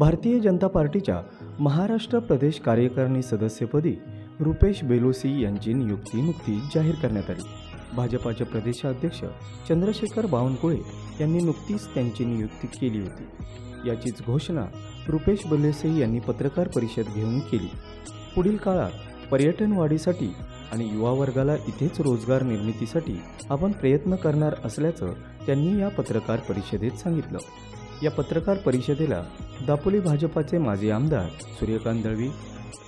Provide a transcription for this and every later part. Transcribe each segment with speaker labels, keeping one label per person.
Speaker 1: भारतीय जनता पार्टीच्या महाराष्ट्र प्रदेश कार्यकारिणी सदस्यपदी रुपेश बेलोसी यांची नियुक्ती नुकतीच जाहीर करण्यात आली. भाजपाचे प्रदेशाध्यक्ष चंद्रशेखर बावनकुळे यांनी नुकतीच त्यांची नियुक्ती केली होती. याचीच घोषणा रुपेश बेलोसी यांनी पत्रकार परिषद घेऊन केली. पुढील काळात पर्यटन वाढीसाठी आणि युवा वर्गाला इथेच रोजगार निर्मितीसाठी आपण प्रयत्न करणार असल्याचं त्यांनी या पत्रकार परिषदेत सांगितलं. या पत्रकार परिषदेला दापोली भाजपाचे माजी आमदार सूर्यकांत दळवी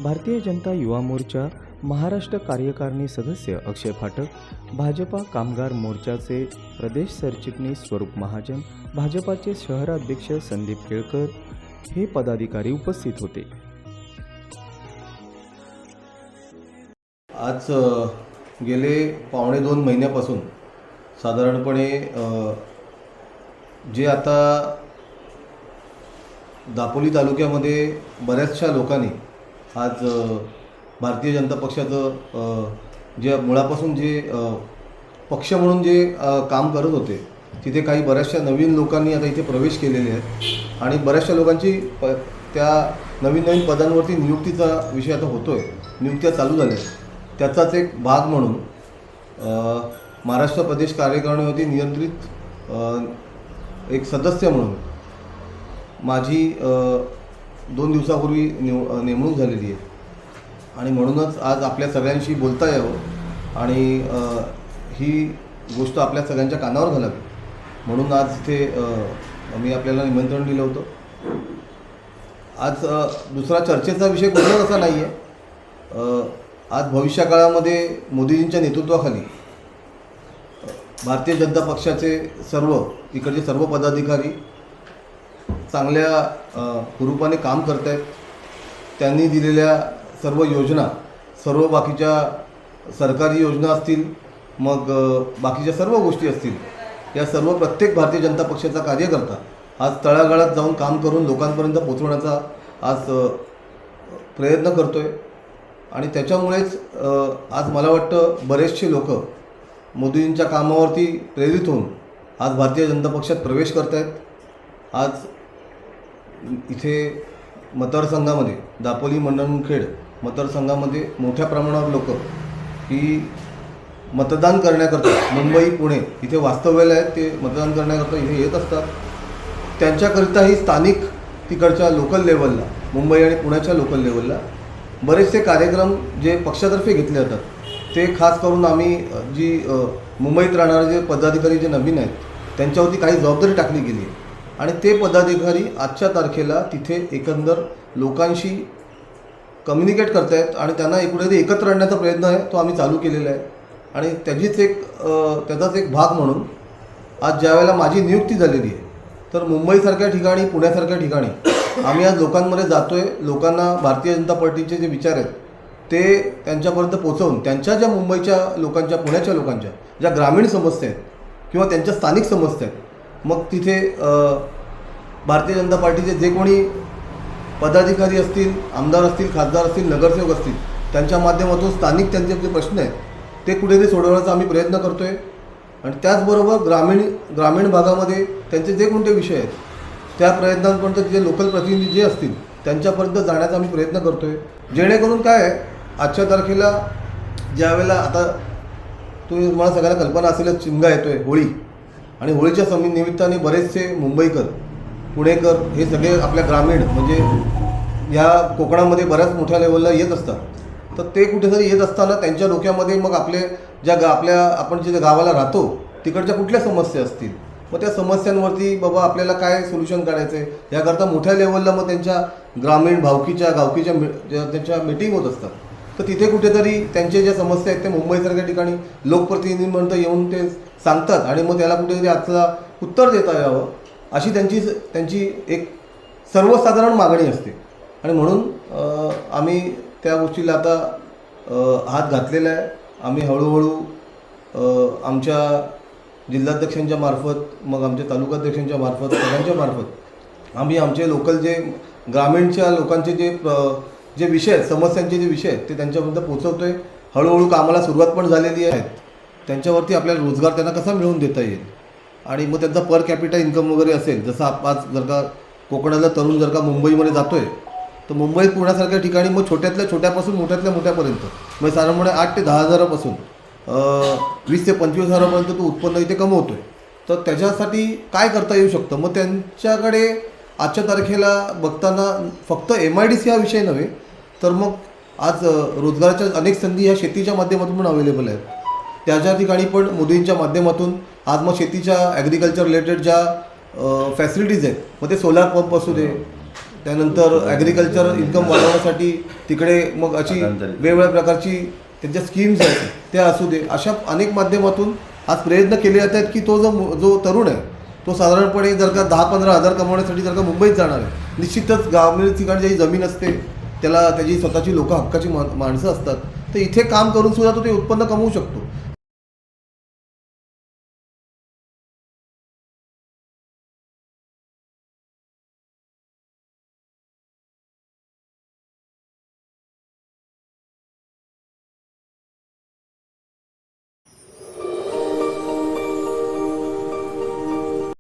Speaker 1: भारतीय जनता युवा मोर्चा महाराष्ट्र कार्यकारिणी सदस्य अक्षय फाटक भाजपा कामगार मोर्चाचे प्रदेश सरचिटणीस स्वरूप महाजन भाजपाचे शहराध्यक्ष संदीप केळकर हे पदाधिकारी उपस्थित होते.
Speaker 2: आज गेले पावणे दोन महिन्यापासून साधारणपणे जे आता दापोली तालुक्यामध्ये बऱ्याचशा लोकांनी आज भारतीय जनता पक्षाचं जे मुळापासून जे पक्ष म्हणून जे काम करत होते तिथे काही बऱ्याचशा नवीन लोकांनी आता इथे प्रवेश केलेले आहेत. आणि बऱ्याचशा लोकांची प त्या नवीन नवीन पदांवरती नियुक्तीचा विषय आता होतो आहे नियुक्त्या चालू झाल्या आहेत. त्याचाच एक भाग म्हणून महाराष्ट्र प्रदेश कार्यकारिणीवरती नियंत्रित एक सदस्य म्हणून माझी दोन दिवसापूर्वी निव नेमणूक झालेली आहे. आणि म्हणूनच आज आपल्या सगळ्यांशी बोलता यावं आणि ही गोष्ट आपल्या सगळ्यांच्या कानावर घालावी. म्हणून आज इथे मी आपल्याला निमंत्रण दिलं होतं. आज दुसरा चर्चेचा विषय कुठलाच असा नाही आहे आज भविष्यकाळामध्ये मोदीजींच्या नेतृत्वाखाली भारतीय जनता पक्षाचे सर्व इकडचे सर्व पदाधिकारी चांगल्या रूपाने काम करत आहेत त्यांनी दिलेल्या सर्व योजना सर्व बाकीच्या सरकारी योजना असतील मग बाकीच्या सर्व गोष्टी असतील या सर्व प्रत्येक भारतीय जनता पक्षाचा कार्यकर्ता आज तळागाळात जाऊन काम करून लोकांपर्यंत पोचवण्याचा आज प्रयत्न करतो आहे आणि त्याच्यामुळेच आज मला वाटतं बरेचसे लोक मोदींच्या कामावरती प्रेरित होऊन आज भारतीय जनता पक्षात प्रवेश करत आहेत आज इथे मतदारसंघामध्ये दापोली मंडणखेड मतदारसंघामध्ये मोठ्या प्रमाणावर लोक ही मतदान करण्याकरता मुंबई पुणे इथे वास्तव्याला आहेत ते मतदान करण्याकरता इथे येत असतात. त्यांच्याकरिताही स्थानिक तिकडच्या लोकल लेवलला मुंबई आणि पुण्याच्या लोकल लेवलला बरेचसे कार्यक्रम जे पक्षातर्फे घेतले जातात ते खास करून आम्ही जी मुंबईत राहणारे जे पदाधिकारी जे नवीन आहेत त्यांच्यावरती काही जबाबदारी टाकली गेली आहे. आणि ते पदाधिकारी आजच्या तारखेला तिथे एकंदर लोकांशी कम्युनिकेट करतायत आणि त्यांना कुठेतरी एकत्र आणण्याचा प्रयत्न आहे तो आम्ही चालू केलेला आहे. आणि त्याचीच एक त्याचाच एक भाग म्हणून आज ज्यावेळेला माझी नियुक्ती झालेली आहे तर मुंबईसारख्या ठिकाणी पुण्यासारख्या ठिकाणी आम्ही आज लोकांमध्ये जातो आहे लोकांना भारतीय जनता पार्टीचे जे विचार आहेत ते त्यांच्यापर्यंत पोचवून त्यांच्या ज्या मुंबईच्या लोकांच्या पुण्याच्या लोकांच्या ज्या ग्रामीण समस्या आहेत किंवा त्यांच्या स्थानिक समस्या आहेत मग तिथे भारतीय जनता पार्टीचे जे कोणी पदाधिकारी असतील आमदार असतील खासदार असतील नगरसेवक असतील त्यांच्या माध्यमातून स्थानिक त्यांचे जे प्रश्न आहेत ते कुठेतरी सोडवण्याचा आम्ही प्रयत्न करतो आहे आणि त्याचबरोबर ग्रामीण ग्रामीण भागामध्ये त्यांचे जे कोणते विषय आहेत त्या प्रयत्नांपर्यंत जे लोकल प्रतिनिधी जे असतील त्यांच्यापर्यंत जाण्याचा आम्ही प्रयत्न करतो आहे जेणेकरून काय आहे आजच्या तारखेला ज्यावेळेला आता तुम्ही तुम्हाला सगळ्यांना कल्पना असेलच शिमगा येतो आहे होळी. आणि होळीच्या समी निमित्ताने बरेचसे मुंबईकर पुणेकर हे सगळे आपल्या ग्रामीण म्हणजे या कोकणामध्ये बऱ्याच मोठ्या लेवलला येत असतात. तर ते कुठेतरी येत असताना त्यांच्या डोक्यामध्ये मग आपले ज्या गा आपल्या आपण जे गावाला राहतो तिकडच्या कुठल्या समस्या असतील? मग त्या समस्यांवरती बाबा आपल्याला काय सोल्युशन काढायचं आहे याकरता मोठ्या लेवलला मग त्यांच्या ग्रामीण भावकीच्या गावकीच्या मि- ज्या त्यांच्या मीटिंग होत असतात तर तिथे कुठेतरी त्यांच्या ज्या समस्या आहेत त्या मुंबईसारख्या ठिकाणी लोकप्रतिनिधींपर्यंत येऊन ते सांगतात आणि मग त्याला कुठेतरी आजला उत्तर देता यावं अशी त्यांची त्यांची एक सर्वसाधारण मागणी असते. आणि म्हणून आम्ही त्या गोष्टीला आता हात घातलेला आहे. आम्ही हळूहळू आमच्या जिल्हाध्यक्षांच्या मार्फत मग आमच्या तालुकाध्यक्षांच्या मार्फत सगळ्यांच्या मार्फत आम्ही आमचे लोकल जे ग्रामीणच्या लोकांचे जे प्र- जे विषय आहेत समस्यांचे जे विषय आहेत ते त्यांच्यापर्यंत पोहोचवतो आहे हळूहळू कामाला सुरुवात पण झालेली आहेत त्यांच्यावरती आपल्याला रोजगार त्यांना कसा मिळवून देता येईल? आणि मग त्यांचा पर कॅपिटल इन्कम वगैरे असेल जसं आज जर का कोकणातला तरुण जर का मुंबईमध्ये जातो आहे तर मुंबईत पुण्यासारख्या ठिकाणी मग छोट्यातल्या छोट्यापासून मोठ्यातल्या मोठ्यापर्यंत. म्हणजे साधारणपणे आठ ते दहा हजारापासून वीस ते पंचवीस हजारापर्यंत तो उत्पन्न इथे कमवतो आहे तर त्याच्यासाठी काय करता येऊ शकतं? मग त्यांच्याकडे आजच्या तारखेला बघताना फक्त एम आय डी सी हा विषय नव्हे तर मग आज रोजगाराच्या अनेक संधी ह्या शेतीच्या माध्यमातून पण अवेलेबल आहेत. त्याच्या ठिकाणी पण मोदींच्या माध्यमातून आज मग शेतीच्या ॲग्रिकल्चर रिलेटेड ज्या फॅसिलिटीज आहेत मग ते सोलार पंप असू दे त्यानंतर ॲग्रिकल्चर इन्कम वाढवण्यासाठी तिकडे मग अशी वेगवेगळ्या प्रकारची त्यांच्या स्कीम्स आहेत त्या असू दे अशा अनेक माध्यमातून आज प्रयत्न केले जात आहेत की तो जो जो तरुण आहे तो साधारणपणे जर का दहा पंधरा हजार कमवण्यासाठी जर का मुंबईत जाणार आहे निश्चितच ग्रामीण ठिकाणी ज्याची जमीन असते त्याला त्याची स्वतःची लोकं हक्काची माणसं असतात तर इथे काम करून सुद्धा तो ते उत्पन्न कमवू शकतो.